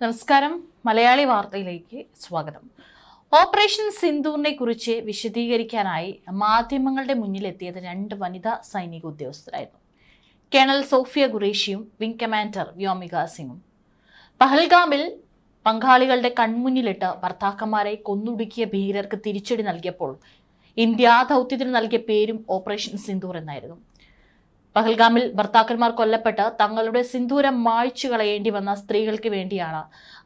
നമസ്കാരം. മലയാളി വാർത്തയിലേക്ക് സ്വാഗതം. ഓപ്പറേഷൻ സിന്ധൂറിനെ കുറിച്ച് വിശദീകരിക്കാനായി മാധ്യമങ്ങളുടെ മുന്നിലെത്തിയത് രണ്ട് വനിതാ സൈനിക ഉദ്യോഗസ്ഥരായിരുന്നു. കേണൽ സോഫിയ ഖുറേഷിയും വിംഗ് കമാൻഡർ വ്യോമിക സിംഗും. പഹൽഗാമിൽ പങ്കാളികളുടെ കൺമുന്നിലിട്ട് ഭർത്താക്കന്മാരെ കൊന്നൊടുക്കിയ ഭീകരർക്ക് തിരിച്ചടി നൽകിയപ്പോൾ ഇന്ത്യ ദൗത്യത്തിന് നൽകിയ പേരും ഓപ്പറേഷൻ സിന്ധൂർ എന്നായിരുന്നു. പഹൽഗാമിൽ ഭർത്താക്കന്മാർ കൊല്ലപ്പെട്ട് തങ്ങളുടെ സിന്ദൂരം മായ്ച്ചു കളയേണ്ടി വന്ന സ്ത്രീകൾക്ക് വേണ്ടിയാണ്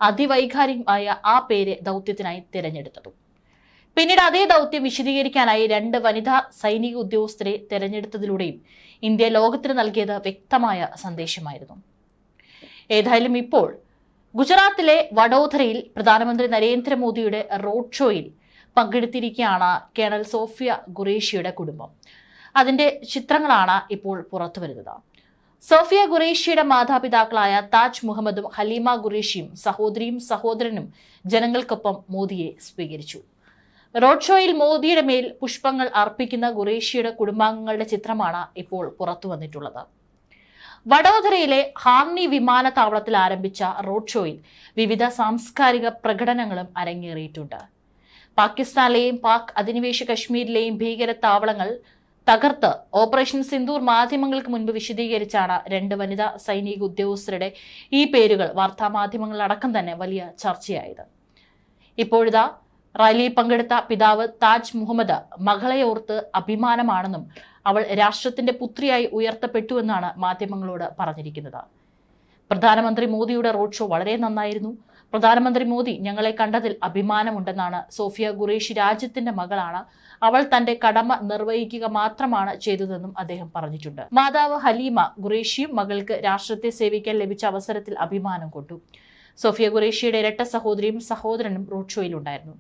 അതിവൈകാരികമായ ആ പേര് ദൗത്യത്തിനായി തിരഞ്ഞെടുത്തത്. പിന്നീട് അതേ ദൗത്യം വിശദീകരിക്കാനായി രണ്ട് വനിതാ സൈനിക ഉദ്യോഗസ്ഥരെ തിരഞ്ഞെടുത്തതിലൂടെയും ഇന്ത്യ ലോകത്തിന് നൽകിയത് വ്യക്തമായ സന്ദേശമായിരുന്നു. ഏതായാലും ഇപ്പോൾ ഗുജറാത്തിലെ വഡോദരയിൽ പ്രധാനമന്ത്രി നരേന്ദ്രമോദിയുടെ റോഡ് ഷോയിൽ പങ്കെടുത്തിരിക്കുകയാണ് കേണൽ സോഫിയ ഖുറേഷിയുടെ കുടുംബം. അതിന്റെ ചിത്രങ്ങളാണ് ഇപ്പോൾ പുറത്തു വരുന്നത്. സോഫിയ ഖുറേഷിയുടെ മാതാപിതാക്കളായ താജ് മുഹമ്മദും ഹലീമ ഖുറേഷിയും സഹോദരിയും സഹോദരനും ജനങ്ങൾക്കൊപ്പം മോദിയെ സ്വീകരിച്ചു. റോഡ് ഷോയിൽ മോദിയുടെ മേൽ പുഷ്പങ്ങൾ അർപ്പിക്കുന്ന ഖുറേഷിയുടെ കുടുംബാംഗങ്ങളുടെ ചിത്രമാണ് ഇപ്പോൾ പുറത്തു വന്നിട്ടുള്ളത്. വഡോദരയിലെ ഹാർണി വിമാനത്താവളത്തിൽ ആരംഭിച്ച റോഡ് ഷോയിൽ വിവിധ സാംസ്കാരിക പ്രകടനങ്ങളും അരങ്ങേറിയിട്ടുണ്ട്. പാകിസ്ഥാനിലെയും പാക് അധിനിവേശ കശ്മീരിലെയും ഭീകര താവളങ്ങൾ തകർത്ത്. ഓപ്പറേഷൻ സിന്ദൂർ മാധ്യമങ്ങൾക്ക് മുൻപ് വിശദീകരിച്ചാണ് രണ്ട് വനിതാ സൈനിക ഉദ്യോഗസ്ഥരുടെ ഈ പേരുകൾ വാർത്താമാധ്യമങ്ങളടക്കം തന്നെ വലിയ ചർച്ചയായത്. ഇപ്പോഴിതാ റാലിയിൽ പങ്കെടുത്ത പിതാവ് താജ് മുഹമ്മദ് മകളെ ഓർത്ത് അഭിമാനമാണെന്നും അവൾ രാഷ്ട്രത്തിന്റെ പുത്രിയായി ഉയർത്തപ്പെട്ടുവെന്നാണ് മാധ്യമങ്ങളോട് പറഞ്ഞിരിക്കുന്നത്. പ്രധാനമന്ത്രി മോദിയുടെ റോഡ് ഷോ വളരെ നന്നായിരുന്നു. പ്രധാനമന്ത്രി മോദി ഞങ്ങളെ കണ്ടതിൽ അഭിമാനമുണ്ടെന്നാണ് സോഫിയ ഖുറേഷി രാജ്യത്തിന്റെ മകളാണ്. അവൾ തന്റെ കടമ നിർവഹിക്കുക മാത്രമാണ് ചെയ്തതെന്നും അദ്ദേഹം പറഞ്ഞിട്ടുണ്ട്. മാതാവ് ഹലീമ ഖുറേഷിയും മകൾക്ക് രാഷ്ട്രത്തെ സേവിക്കാൻ ലഭിച്ച അവസരത്തിൽ അഭിമാനം കൊണ്ടു. സോഫിയ ഖുറേഷിയുടെ ഇരട്ട സഹോദരിയും സഹോദരനും റോഡ് ഷോയിലുണ്ടായിരുന്നു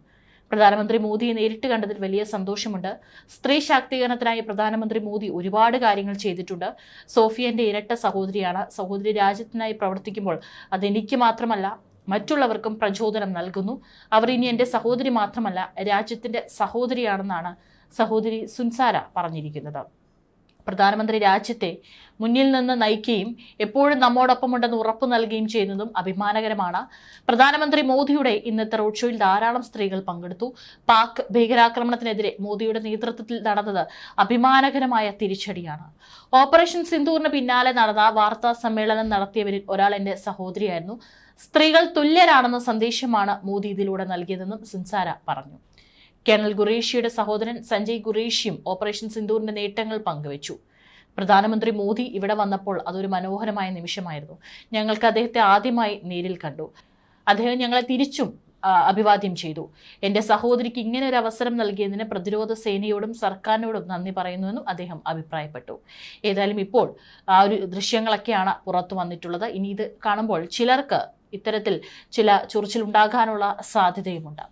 പ്രധാനമന്ത്രി മോദിയെ നേരിട്ട് കണ്ടതിൽ വലിയ സന്തോഷമുണ്ട്. സ്ത്രീ ശാക്തീകരണത്തിനായി പ്രധാനമന്ത്രി മോദി ഒരുപാട് കാര്യങ്ങൾ ചെയ്തിട്ടുണ്ട്. സോഫിയന്റെ ഇരട്ട സഹോദരിയാണ്. സഹോദരി രാജ്യത്തിനായി പ്രവർത്തിക്കുമ്പോൾ അതെനിക്ക് മാത്രമല്ല മറ്റുള്ളവർക്കും പ്രചോദനം നൽകുന്നു. അവർ ഇനി എന്റെ സഹോദരി മാത്രമല്ല രാജ്യത്തിന്റെ സഹോദരിയാണെന്നാണ് സഹോദരി സുൻസാര പറഞ്ഞിരിക്കുന്നത്. പ്രധാനമന്ത്രി രാജ്യത്തെ മുന്നിൽ നിന്ന് നയിക്കുകയും എപ്പോഴും നമ്മോടൊപ്പമുണ്ടെന്ന് ഉറപ്പു നൽകുകയും ചെയ്യുന്നതും അഭിമാനകരമാണ്. പ്രധാനമന്ത്രി മോദിയുടെ ഇന്നത്തെ റോഡ് ഷോയിൽ ധാരാളം സ്ത്രീകൾ പങ്കെടുത്തു. പാക് ഭീകരാക്രമണത്തിനെതിരെ മോദിയുടെ നേതൃത്വത്തിൽ നടന്നത് അഭിമാനകരമായ തിരിച്ചടിയാണ്. ഓപ്പറേഷൻ സിന്ദൂറിന് പിന്നാലെ നടന്ന വാർത്താ സമ്മേളനം നടത്തിയവരിൽ ഒരാൾ എന്റെ സഹോദരിയായിരുന്നു. സ്ത്രീകൾ തുല്യരാണെന്ന സന്ദേശമാണ് മോദി ഇതിലൂടെ നൽകിയതെന്നും സിൻസാര പറഞ്ഞു. കേണൽ ഖുറേഷിയുടെ സഹോദരൻ സഞ്ജയ് ഖുറേഷിയും ഓപ്പറേഷൻ സിന്ദൂറിന്റെ നേട്ടങ്ങൾ പങ്കുവച്ചു. പ്രധാനമന്ത്രി മോദി ഇവിടെ വന്നപ്പോൾ അതൊരു മനോഹരമായ നിമിഷമായിരുന്നു. ഞങ്ങൾക്ക് അദ്ദേഹത്തെ ആദ്യമായി നേരിൽ കണ്ടു. അദ്ദേഹം ഞങ്ങളെ തിരിച്ചും അഭിവാദ്യം ചെയ്തു. എന്റെ സഹോദരിക്ക് ഇങ്ങനെ ഒരു അവസരം നൽകിയതിന് പ്രതിരോധ സേനയോടും സർക്കാരിനോടും നന്ദി പറയുന്നുവെന്നും അദ്ദേഹം അഭിപ്രായപ്പെട്ടു. ഏതായാലും ഇപ്പോൾ ആ ഒരു ദൃശ്യങ്ങളൊക്കെയാണ് പുറത്തു വന്നിട്ടുള്ളത്. ഇനി ഇത് കാണുമ്പോൾ ചിലർക്ക് ഇത്തരത്തിൽ ചില ചൊറിച്ചിലുണ്ടാകാനുള്ള സാധ്യതയുമുണ്ട്.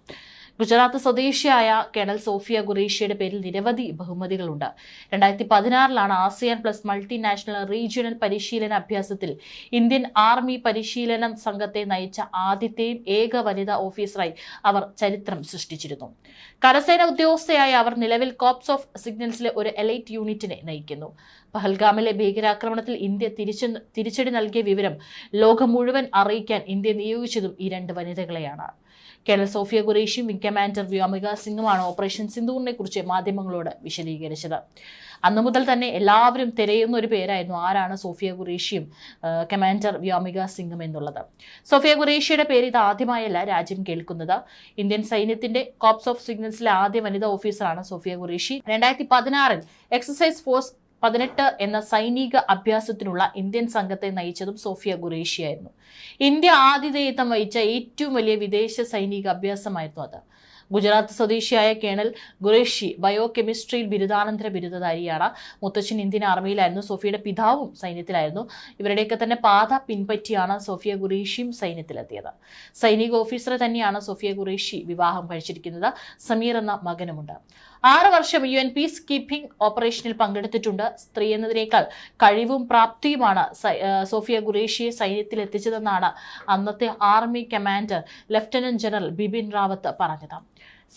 ഗുജറാത്ത് സ്വദേശിയായ കേണൽ സോഫിയ ഗുറേഷ്യയുടെ പേരിൽ നിരവധി ബഹുമതികളുണ്ട്. രണ്ടായിരത്തി പതിനാറിലാണ് ആസിയാൻ പ്ലസ് മൾട്ടിനാഷണൽ റീജിയണൽ പരിശീലന അഭ്യാസത്തിൽ ഇന്ത്യൻ ആർമി പരിശീലന സംഘത്തെ നയിച്ച ആദ്യത്തെയും ഏക വനിതാ ഓഫീസറായി അവർ ചരിത്രം സൃഷ്ടിച്ചിരുന്നു. കരസേന ഉദ്യോഗസ്ഥയായ അവർ നിലവിൽ കോപ്സ് ഓഫ് സിഗ്നൽസിലെ ഒരു എലൈറ്റ് യൂണിറ്റിനെ നയിക്കുന്നു. പഹൽഗാമിലെ ഭീകരാക്രമണത്തിൽ ഇന്ത്യ തിരിച്ചു തിരിച്ചടി നൽകിയ വിവരം ലോകം മുഴുവൻ അറിയിക്കാൻ ഇന്ത്യ നിയോഗിച്ചതും ഈ രണ്ട് വനിതകളെയാണ്. കേരള സോഫിയ ഖുറേഷിയും വിംഗ് കമാൻഡർ വ്യോമിക സിംഗുമാണ് ഓപ്പറേഷൻ സിന്ധുവിനെ കുറിച്ച് മാധ്യമങ്ങളോട് വിശദീകരിച്ചത്. അന്നു മുതൽ തന്നെ എല്ലാവരും തിരയുന്ന ഒരു പേരായിരുന്നു ആരാണ് സോഫിയ ഖുറേഷിയും കമാൻഡർ വ്യോമിക സിംഗും എന്നുള്ളത്. സോഫിയ ഖുറേഷിയുടെ പേര് ഇത് ആദ്യമായല്ല രാജ്യം കേൾക്കുന്നത്. ഇന്ത്യൻ സൈന്യത്തിന്റെ കോപ്സ് ഓഫ് സിഗ്നൽസിലെ ആദ്യ വനിതാ ഓഫീസറാണ് സോഫിയ ഖുറേഷി. രണ്ടായിരത്തി പതിനാറിൽ എക്സസൈസ് ഫോഴ്സ് പതിനെട്ട് എന്ന സൈനിക അഭ്യാസത്തിനുള്ള ഇന്ത്യൻ സംഘത്തെ നയിച്ചതും സോഫിയ ഖുറേഷിയായിരുന്നു. ഇന്ത്യ ആതിഥേയത്വം വഹിച്ച ഏറ്റവും വലിയ വിദേശ സൈനിക അഭ്യാസമായിരുന്നു അത്. ഗുജറാത്ത് സ്വദേശിയായ കേണൽ ഖുറേഷി ബയോ കെമിസ്ട്രിയിൽ ബിരുദാനന്തര ബിരുദധാരിയാണ്. മുത്തച്ഛൻ ഇന്ത്യൻ ആർമിയിലായിരുന്നു. സോഫിയയുടെ പിതാവും സൈന്യത്തിലായിരുന്നു. ഇവരുടെയൊക്കെ തന്നെ പാത പിൻപറ്റിയാണ് സോഫിയ ഖുറേഷിയും സൈന്യത്തിലെത്തിയത്. സൈനിക ഓഫീസറെ തന്നെയാണ് സോഫിയ ഖുറേഷി വിവാഹം കഴിച്ചിരിക്കുന്നത്. സമീർ എന്ന മകനുമുണ്ട്. ആറ് വർഷം യു എൻ പീസ് കീപ്പിംഗ് ഓപ്പറേഷനിൽ പങ്കെടുത്തിട്ടുണ്ട്. സ്ത്രീ എന്നതിനേക്കാൾ കഴിവും പ്രാപ്തിയുമാണ് സോഫിയ ഖുറേഷിയെ സൈന്യത്തിൽ എത്തിച്ചതെന്നാണ് അന്നത്തെ army commander lieutenant general Bipin Rawat പറഞ്ഞത്.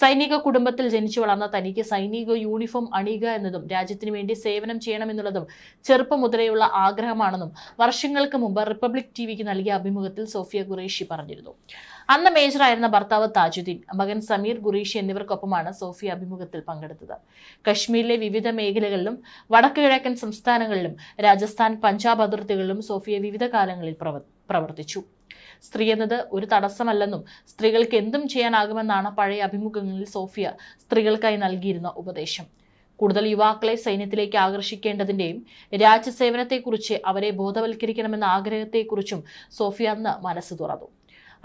സൈനിക കുടുംബത്തിൽ ജനിച്ചു വളർന്ന തനിക്ക് സൈനിക യൂണിഫോം അണിയുക എന്നതും രാജ്യത്തിന് വേണ്ടി സേവനം ചെയ്യണമെന്നുള്ളതും ചെറുപ്പം മുതലേയുള്ള ആഗ്രഹമാണെന്നും വർഷങ്ങൾക്ക് മുമ്പ് റിപ്പബ്ലിക് ടിവിക്ക് നൽകിയ അഭിമുഖത്തിൽ സോഫിയ ഖുറേഷി പറഞ്ഞിരുന്നു. അന്ന് മേജറായിരുന്ന ഭർത്താവ് താജുദ്ദീൻ മകൻ സമീർ ഖുറേഷി എന്നിവർക്കൊപ്പമാണ് സോഫിയ അഭിമുഖത്തിൽ പങ്കെടുത്തത്. കശ്മീരിലെ വിവിധ മേഖലകളിലും വടക്കു കിഴക്കൻ സംസ്ഥാനങ്ങളിലും രാജസ്ഥാൻ പഞ്ചാബ് അതിർത്തികളിലും സോഫിയ വിവിധ കാലങ്ങളിൽ പ്രവർത്തിച്ചു. സ്ത്രീ എന്നത് ഒരു തടസ്സമല്ലെന്നും സ്ത്രീകൾക്ക് എന്തും ചെയ്യാനാകുമെന്നാണ് പഴയ അഭിമുഖങ്ങളിൽ സോഫിയ സ്ത്രീകൾക്കായി നൽകിയിരുന്ന ഉപദേശം. കൂടുതൽ യുവാക്കളെ സൈന്യത്തിലേക്ക് ആകർഷിക്കേണ്ടതിന്റെയും രാജ്യസേവനത്തെക്കുറിച്ച് അവരെ ബോധവൽക്കരിക്കണമെന്ന ആഗ്രഹത്തെക്കുറിച്ചും സോഫിയ അന്ന് മനസ്സ് തുറന്നു.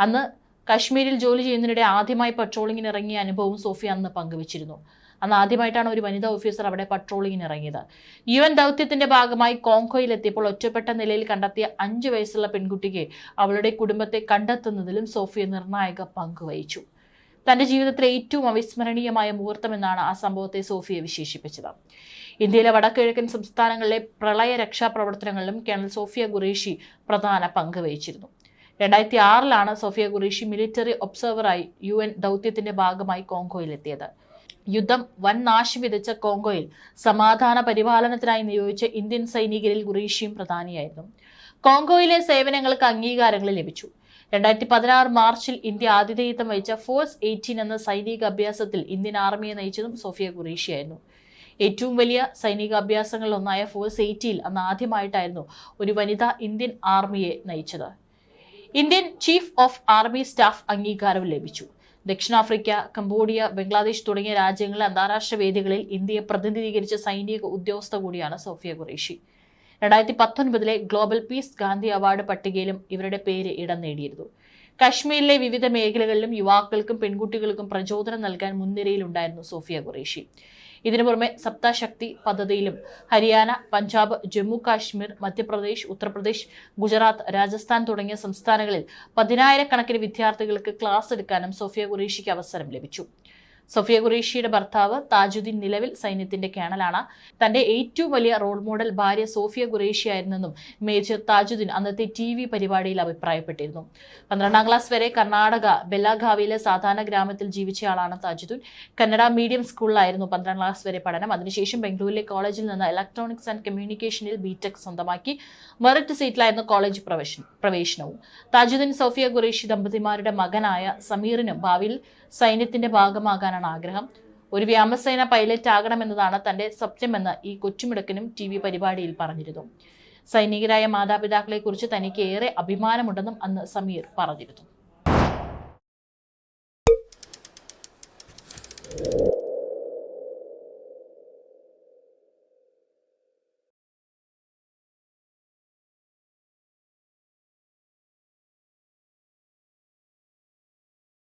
അന്ന് കശ്മീരിൽ ജോലി ചെയ്യുന്നതിനിടെ ആദ്യമായി പട്രോളിങ്ങിന് ഇറങ്ങിയ അനുഭവവും സോഫിയ അന്ന് പങ്കുവച്ചിരുന്നു. അന്ന് ആദ്യമായിട്ടാണ് ഒരു വനിതാ ഓഫീസർ അവിടെ പട്രോളിങ്ങിന് ഇറങ്ങിയത്. യു എൻ ദൗത്യത്തിന്റെ ഭാഗമായി കോങ്കോയിലെത്തിയപ്പോൾ ഒറ്റപ്പെട്ട നിലയിൽ കണ്ടെത്തിയ അഞ്ചു വയസ്സുള്ള പെൺകുട്ടിക്ക് അവളുടെ കുടുംബത്തെ കണ്ടെത്തുന്നതിലും സോഫിയ നിർണായക പങ്ക് വഹിച്ചു. തന്റെ ജീവിതത്തിലെ ഏറ്റവും അവിസ്മരണീയമായ മുഹൂർത്തമെന്നാണ് ആ സംഭവത്തെ സോഫിയ വിശേഷിപ്പിച്ചത്. ഇന്ത്യയിലെ വടക്കിഴക്കൻ സംസ്ഥാനങ്ങളിലെ പ്രളയ രക്ഷാപ്രവർത്തനങ്ങളിലും കേണൽ സോഫിയ ഖുറേഷി പ്രധാന പങ്ക് വഹിച്ചിരുന്നു. രണ്ടായിരത്തി ആറിലാണ് സോഫിയ ഖുറേഷി മിലിറ്ററി ഒബ്സർവറായി യു എൻ ദൗത്യത്തിന്റെ ഭാഗമായി കോങ്കോയിലെത്തിയത്. യുദ്ധം വൻ നാശം വിതച്ച കോങ്കോയിൽ സമാധാന പരിപാലനത്തിനായി നിയോഗിച്ച ഇന്ത്യൻ സൈനികരിൽ ഖുറേഷിയും പ്രധാനിയായിരുന്നു. കോങ്കോയിലെ സേവനങ്ങൾക്ക് അംഗീകാരങ്ങൾ ലഭിച്ചു. രണ്ടായിരത്തി പതിനാറ് മാർച്ചിൽ ഇന്ത്യ ആതിഥേയത്വം വഹിച്ച ഫോഴ്സ് എയ്റ്റീൻ എന്ന സൈനിക അഭ്യാസത്തിൽ ഇന്ത്യൻ ആർമിയെ നയിച്ചതും സോഫിയ ഖുറേഷിയായിരുന്നു. ഏറ്റവും വലിയ സൈനിക അഭ്യാസങ്ങളിലൊന്നായ ഫോഴ്സ് എയ്റ്റിയിൽ അന്ന് ആദ്യമായിട്ടായിരുന്നു ഒരു വനിത ഇന്ത്യൻ ആർമിയെ നയിച്ചത്. Indian chief of army staff അംഗീകാരവും ലഭിച്ചു. ദക്ഷിണാഫ്രിക്ക കംബോഡിയ ബംഗ്ലാദേശ് തുടങ്ങിയ രാജ്യങ്ങളിൽ അന്താരാഷ്ട്ര വേദികളിൽ ഇന്ത്യയെ പ്രതിനിധീകരിച്ച സൈനിക ഉദ്യോഗസ്ഥ കൂടിയാണ് സോഫിയ ഖുറേഷി. രണ്ടായിരത്തി പത്തൊൻപതിലെ ഗ്ലോബൽ പീസ് ഗാന്ധി അവാർഡ് പട്ടികയിലും ഇവരുടെ പേര് ഇടം നേടിയിരുന്നു. കശ്മീരിലെ വിവിധ മേഖലകളിലും യുവാക്കൾക്കും പെൺകുട്ടികൾക്കും പ്രചോദനം നൽകാൻ മുൻനിരയിലുണ്ടായിരുന്നു സോഫിയ ഖുറേഷി. ഇതിനു പുറമെ സപ്താശക്തി പദ്ധതിയിലും ഹരിയാന പഞ്ചാബ് ജമ്മു കാശ്മീർ മധ്യപ്രദേശ് ഉത്തർപ്രദേശ് ഗുജറാത്ത് രാജസ്ഥാൻ തുടങ്ങിയ സംസ്ഥാനങ്ങളിൽ പതിനായിരക്കണക്കിന് വിദ്യാർത്ഥികൾക്ക് ക്ലാസ് എടുക്കാനും സോഫിയ ഖുറേഷിക്ക് അവസരം ലഭിച്ചു. സോഫിയ ഖുറേഷിയുടെ ഭർത്താവ് താജുദ്ദീൻ നിലവിൽ സൈന്യത്തിന്റെ കേണലാണ്. തന്റെ ഏറ്റവും വലിയ റോൾ മോഡൽ ഭാര്യ സോഫിയ ഖുറേഷിയായിരുന്നെന്നും മേജർ താജുദ്ദീൻ അന്നത്തെ ടി വി പരിപാടിയിൽ അഭിപ്രായപ്പെട്ടിരുന്നു. പന്ത്രണ്ടാം ക്ലാസ് വരെ കർണാടക ബെല്ലാഗാവിയിലെ സാധാരണ ഗ്രാമത്തിൽ ജീവിച്ചയാളാണ് താജുദ്ദീൻ. കന്നഡ മീഡിയം സ്കൂളിലായിരുന്നു പന്ത്രണ്ടാം ക്ലാസ് വരെ പഠനം. അതിനുശേഷം ബംഗളൂരിലെ കോളേജിൽ നിന്ന് ഇലക്ട്രോണിക്സ് ആൻഡ് കമ്മ്യൂണിക്കേഷനിൽ ബിടെക് സ്വന്തമാക്കി. മെറിറ്റ് സീറ്റിലായിരുന്നു കോളേജ് പ്രവേശനം പ്രവേശനവും. താജുദ്ദീൻ സോഫിയ ഖുറേഷി ദമ്പതിമാരുടെ മകനായ സമീറിനും ഭാവിയിൽ സൈന്യത്തിന്റെ ഭാഗമാകാനാണ് ആഗ്രഹം. ഒരു വ്യോമസേന പൈലറ്റ് ആകണമെന്നതാണ് തന്റെ സ്വപ്നമെന്ന് ഈ കൊച്ചുമിടക്കനും ടി വി പരിപാടിയിൽ പറഞ്ഞിരുന്നു. സൈനികരായ മാതാപിതാക്കളെക്കുറിച്ച് തനിക്ക് ഏറെ അഭിമാനമുണ്ടെന്നും അന്ന് സമീർ പറഞ്ഞിരുന്നു.